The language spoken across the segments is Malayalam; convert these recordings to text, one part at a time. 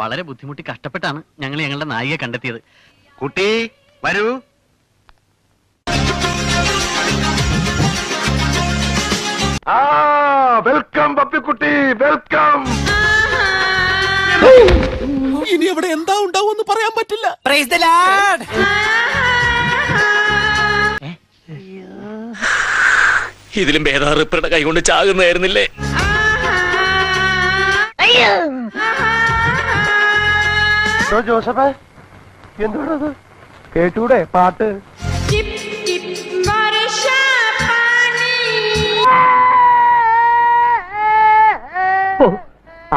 വളരെ ബുദ്ധിമുട്ടി കഷ്ടപ്പെട്ടാണ് ഞങ്ങൾ ഞങ്ങളുടെ നായിക കണ്ടെത്തിയത്. കുട്ടി വരൂ. ആ വെൽക്കം പപ്പിക്കുട്ടി വെൽക്കം. ഇനി അവിടെ എന്താ ഉണ്ടാവും എന്ന് പറയാൻ പറ്റില്ല. ഇതിലും ഭേദാറിപ്പയുടെ കൈകൊണ്ട് ചാകുന്നായിരുന്നില്ലേ കേട്ടോ ജോസഫ്? എന്തോടത്? കേട്ടൂടെ പാട്ട്? ടിപ് ടിപ് ഓ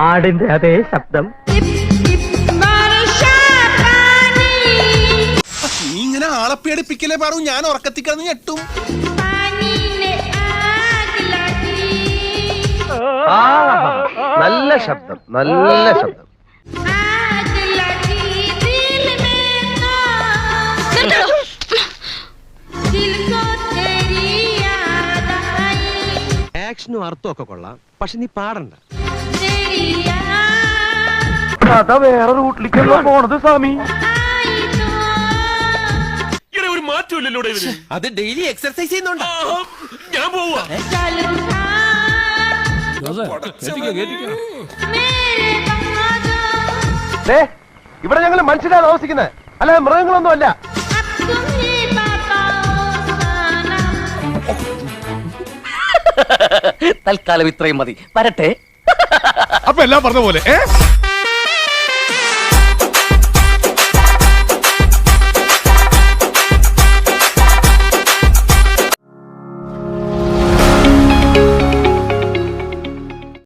ആടിന്റെ അതേ ശബ്ദം. ടിപ് ടിപ് ഇങ്ങനെ ആളെ പേടിപ്പിക്കലേ ഞാൻ ഉറക്കത്തിൽ കിടന്ന് ഞെട്ടും. നല്ല ശബ്ദം നല്ല ശബ്ദം. ആക്ഷനും അർത്ഥവും ഒക്കെ കൊള്ളാം. പക്ഷെ നീ പാടണ്ട. കഥ വേറെ റൂട്ടിലേക്കല്ലോ പോണത് സ്വാമി? ഒരു മാറ്റമില്ലല്ലോ അത് ഡെയിലി എക്സർസൈസ് ചെയ്യുന്നുണ്ട്? ഞാൻ പോവാ. ഇവിടെ ഞങ്ങൾ മനുഷ്യരാണ് താമസിക്കുന്നത്. അല്ല മൃഗങ്ങളൊന്നും അല്ല. തൽക്കാലം ഇത്രയും മതി. വരട്ടെ. അപ്പൊ എല്ലാം പറഞ്ഞ പോലെ ഏ?